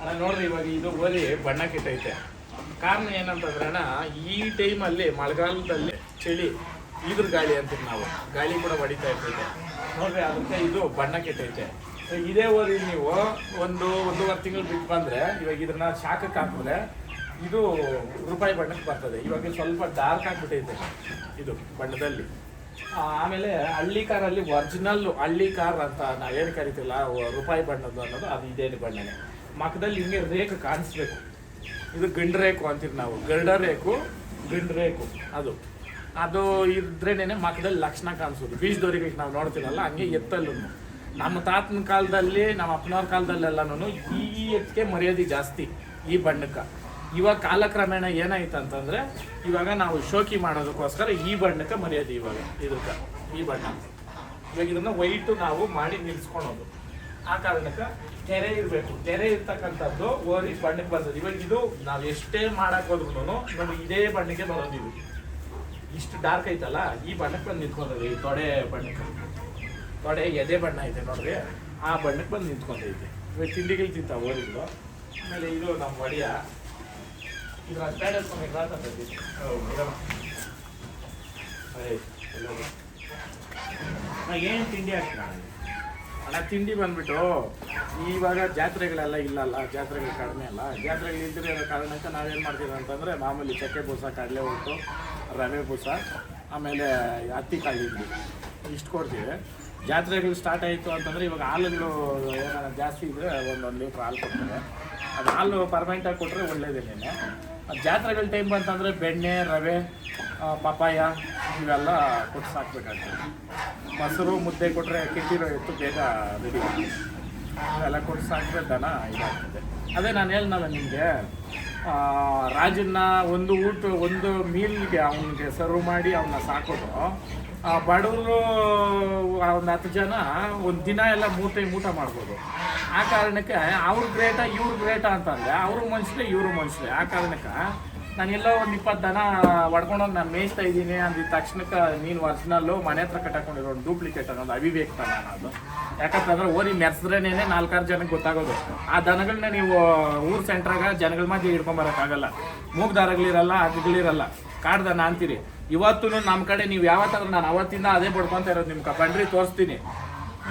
ಅಣ್ಣ ನೋಡ್ರಿ, ಇವಾಗ ಇದು ಓದಿ ಬಣ್ಣ ಕೆಟ್ಟೈತೆ ಕಾರಣ ಏನಂತಂದ್ರೆ ಅಣ್ಣ, ಈ ಟೈಮಲ್ಲಿ ಮಳೆಗಾಲದಲ್ಲಿ ಚಳಿ, ಇದ್ರ ಗಾಳಿ ಅಂತೀವಿ ನಾವು. ಗಾಳಿ ಕೂಡ ಹೊಡಿತಾ ಇರ್ತೈತೆ. ನೋಡ್ರಿ, ಅದಕ್ಕೆ ಇದು ಬಣ್ಣ ಕೆಟ್ಟೈತೆ ಇದೇ ಓದಿ ನೀವು ಒಂದು ಒಂದೂವರೆ ತಿಂಗಳು ಬಿಟ್ಟು ಬಂದ್ರೆ, ಇವಾಗ ಇದನ್ನ ಶಾಖಕ್ಕೆ ಹಾಕಿದ್ರೆ ಇದು ರೂಪಾಯಿ ಬಣ್ಣಕ್ಕೆ ಬರ್ತದೆ. ಇವಾಗ ಸ್ವಲ್ಪ ಡಾರ್ಕ್ ಆಗಿಬಿಟ್ಟೈತೆ ಇದು ಬಣ್ಣದಲ್ಲಿ. ಆಮೇಲೆ ಹಳ್ಳಿ ಕಾರಲ್ಲಿ ಒರಿಜಿನಲ್ ಹಳ್ಳಿ ಕಾರ್ ಅಂತ ನಾವೇನು ಕರಿತಿಲ್ಲ ರೂಪಾಯಿ ಬಣ್ಣದ್ದು ಅನ್ನೋದು ಅದು ಇದೇನು ಬಣ್ಣನೇ. ಮಖದಲ್ಲಿ ಹಿಂಗೆ ರೇಖು ಕಾಣಿಸ್ಬೇಕು. ಇದು ಗಂಡು ರೇಖು ಅಂತೀವಿ ನಾವು. ಗರ್ಡ ರೇಖು, ಗಂಡು ರೇಖು, ಅದು. ಅದು ಇದ್ರೇನೆ ಮಖದಲ್ಲಿ ಲಕ್ಷಣ ಕಾಣಿಸೋದು. ಬೀಜದವರಿಗೆ ನಾವು ನೋಡ್ತೀವಲ್ಲ, ಹಂಗೆ ಎತ್ತಲ್ಲೂ. ನಮ್ಮ ತಾತನ ಕಾಲದಲ್ಲಿ, ನಮ್ಮ ಅಪ್ಪನವ್ರ ಕಾಲದಲ್ಲೆಲ್ಲನೂ ಈ ಎತ್ತಿಗೆ ಮರ್ಯಾದೆ ಜಾಸ್ತಿ ಈ ಬಣ್ಣಕ್ಕೆ. ಇವಾಗ ಕಾಲಕ್ರಮೇಣ ಏನಾಯ್ತು ಅಂತಂದ್ರೆ, ಇವಾಗ ನಾವು ಶೋಕಿ ಮಾಡೋದಕ್ಕೋಸ್ಕರ ಈ ಬಣ್ಣಕ್ಕೆ ಮರ್ಯಾದೆ ಇವಾಗ ಇದಕ್ಕೆ ಈ ಬಣ್ಣ. ಇವಾಗ ಇದನ್ನ ವೈಟು ನಾವು ಮಾಡಿ ನಿಲ್ಸ್ಕೊಳೋದು. ಆ ಕಾರಣಕ್ಕೆ ತೆರೆ ಇರಬೇಕು. ತೆರೆ ಇರ್ತಕ್ಕಂಥದ್ದು ಓರಿ ಬಣ್ಣಕ್ಕೆ ಬರ್ತದೆ ಇವಾಗ ಇದು ನಾವು ಎಷ್ಟೇ ಮಾಡಕ್ ಹೋದ್ರು ನಮ್ಗೆ ಇದೇ ಬಣ್ಣಕ್ಕೆ ಬರೋದಿವಿ ಇಷ್ಟು ಡಾರ್ಕ್ ಐತಲ್ಲ, ಈ ಬಣ್ಣಕ್ಕೆ ಬಂದು ನಿಂತ್ಕೊಂಡದೆ ಈ ತೊಡೆ ಬಣ್ಣಕ್ಕೆ. ತೊಡೆ ಎದೆ ಬಣ್ಣ ಐತೆ ನೋಡ್ರಿ, ಆ ಬಣ್ಣಕ್ಕೆ ಬಂದು ನಿಂತ್ಕೊಂಡೈತೆ. ಇವಾಗ ತಿಂಡಿಗಳು ತಿಂತಾವೆ ಓರಿಗಳು. ಆಮೇಲೆ ಇದು ನಮ್ಮ ಒಡೆಯ. ಇದ್ರ ಸ್ಟ್ಯಾಂಡರ್ಡ್ ಏನು ತಿಂಡಿ ಹಾಕ್ತೀರ ಅಣ್ಣ ತಿಂಡಿ ಬಂದ್ಬಿಟ್ಟು ಇವಾಗ ಜಾತ್ರೆಗಳೆಲ್ಲ ಇಲ್ಲಲ್ಲ ಜಾತ್ರೆಗಳು ಕಡಿಮೆ ಅಲ್ಲ. ಜಾತ್ರೆಗಳು ಇಲ್ದಿರೋ ಇರೋ ಕಾರಣಕ್ಕೆ ನಾವೇನು ಮಾಡ್ತೀವಿ ಅಂತಂದರೆ ಮಾಮೂಲಿ ಚಕ್ಕೆ ಬೂಸ ಕಡಲೆ ಉಂಟು ರವೆ ಬೂಸ ಆಮೇಲೆ ಹತ್ತಿ ಕಾಳು ಹಿಂಡಿ ಇಷ್ಟು ಕೊಡ್ತೀವಿ. ಜಾತ್ರೆಗಳು ಸ್ಟಾರ್ಟ್ ಆಯಿತು ಅಂತಂದರೆ ಇವಾಗ ಹಾಲುಗಳು ಏನಾರ ಜಾಸ್ತಿ ಇದ್ದರೆ ಒಂದೊಂದು ಲೀಟ್ರ್ ಹಾಲು ಕೊಡ್ತಾರೆ. ಅದು ಹಾಲು ಪರ್ಮನೆಂಟಾಗಿ ಕೊಟ್ಟರೆ ಒಳ್ಳೇದೇನೆ ಜಾತ್ರೆಗಳ ಟೈಮ್ ಬಂತಂದರೆ ಬೆಣ್ಣೆ, ರವೆ ಪಪಾಯ ಇವೆಲ್ಲ ಕೊಟ್ಟು ಸಾಕ್ಬೇಕಾಗ್ತದೆ ಮೊಸರು, ಮುದ್ದೆ ಕೊಟ್ಟರೆ ಕಿಟ್ಟಿರೋ ಎತ್ತು ಬೇಗ ರೆಡಿ ಇವೆಲ್ಲ ಕೊಟ್ಟು ಸಾಕಿದ್ರೆ ದನ ಇದಾಗ್ತದೆ. ಅದೇ ನಾನು ಹೇಳ್ನಲ್ಲ ನಿಮಗೆ ರಾಜನ್ನ ಒಂದು ಊಟ, ಒಂದು ಮೀಲ್ಗೆ ಅವನಿಗೆ ಸರ್ವ್ ಮಾಡಿ ಅವನ್ನ ಸಾಕೋದು ಆ, ಬಡವರು ಒಂದು ಹತ್ತು ಜನ ಒಂದು ದಿನ ಎಲ್ಲ ಮೂಟೆ ಊಟ ಮಾಡ್ಬೋದು. ಆ ಕಾರಣಕ್ಕೆ ಅವ್ರ ಗ್ರೇಟ ಇವ್ರ ಗ್ರೇಟ ಅಂತಂದ್ರೆ, ಅವರು ಮನುಷ್ಯರೇ ಇವರು ಮನುಷ್ಯರೇ ಆ ಕಾರಣಕ್ಕೆ ನಾನು ಎಲ್ಲೋ ಒಂದು ಇಪ್ಪತ್ತು ದನ ಹೊಡ್ಕೊಂಡೋಗಿ ನಾನು ಮೇಯಿಸ್ತಾ ಇದ್ದೀನಿ ಅಂದಿದ ತಕ್ಷಣಕ್ಕೆ ನೀನು ಒರಿಜಿನಲ್ಲು ಮನೆ ಹತ್ರ ಕಟ್ಟಾಕೊಂಡಿರೋ ಒಂದು ಡೂಪ್ಲಿಕೇಟ್ ಅನ್ನೋದು ಅವಿವೇಕ ತನ ಅನ್ನೋದು. ಯಾಕಂತಂದ್ರೆ ಓರಿ ಮೆರೆಸಿದ್ರೇನೆ ನಾಲ್ಕಾರು ಜನಕ್ಕೆ ಗೊತ್ತಾಗೋದು ಆ ದನಗಳನ್ನ ನೀವು ಊರು ಸೆಂಟ್ರಾಗ ಜನಗಳ ಮಧ್ಯೆ ಹಿಡ್ಕೊಂಬರೋಕ್ಕಾಗಲ್ಲ ಮೂಗ್ ದಾರಗಳಿರಲ್ಲ ಅಗ್ಗಳಿರಲ್ಲ ಕಾಡ್ದ ದನ ಅಂತೀರಿ. ಇವತ್ತು ನಮ್ಮ ಕಡೆ ನೀವು ಯಾವತ್ತಾದ್ರೂ ನಾನು ಅವತ್ತಿಂದ ಅದೇ ಬಡ್ಕೊತಾ ಇರೋದು ನಿಮ್ಗೆ. ಬಂಡ್ರಿ ತೋರಿಸ್ತೀನಿ.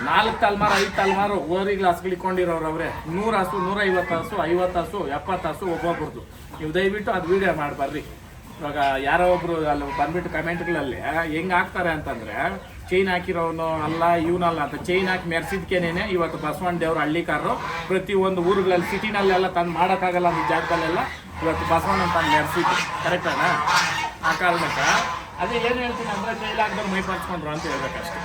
ನಾಲ್ಕು ತಲೆಮಾರು, ಐದು ತಲೆಮಾರು ಓರಿಗೆ ಹಸ್ಗಳಿಕೊಂಡಿರೋರು ಅವ್ರೆ. ನೂರು ಹಸು, ನೂರ ಐವತ್ತು ಹಸು ಐವತ್ತು ಹಸು, ಎಪ್ಪತ್ತು ಹಸು ಒಬ್ಬೊಬ್ರದ್ದು. ನೀವು ದಯವಿಟ್ಟು ಅದು ವಿಡಿಯೋ ಮಾಡಿ ಬರ್ರಿ ಇವಾಗ ಯಾರೋ ಒಬ್ರು ಅಲ್ಲಿ ಬಂದ್ಬಿಟ್ಟು ಕಮೆಂಟ್ಗಳಲ್ಲಿ ಹೆಂಗ್ ಹಾಕ್ತಾರೆ ಅಂತಂದ್ರೆ ಚೈನ್ ಹಾಕಿರೋನು ಅಲ್ಲ, ಇವನಲ್ಲ ಅಂತ ಚೈನ್ ಹಾಕಿ ಮೆರೆಸಿದ್ಕೇನೆ ಇವತ್ತು ಬಸವಣ್ಣ ದೇವ್ರ ಹಳ್ಳಿಕಾರರು ಪ್ರತಿ ಒಂದು ಊರುಗಳಲ್ಲಿ ಸಿಟಿನಲ್ಲೆಲ್ಲ ತಂದು ಮಾಡೋಕ್ಕಾಗಲ್ಲ ಅಂತ ಜಾಗದಲ್ಲೆಲ್ಲ ಇವತ್ತು ಬಸವಣ್ಣ ತಂದು ಮೆರೆಸಿದ್ದು ಕರೆಕ್ಟಾನ ಆ ಕಾರಣಕ್ಕೆ, ಅದೇ ಏನು ಹೇಳ್ತೀನಿ ಅಂದ್ರೆ ಕೈಲಾಗ್ದವ್ರು ಮೈ ಪರ್ಚ್ಕೊಂಡ್ರು ಅಂತ ಹೇಳ್ಬೇಕಷ್ಟೇ.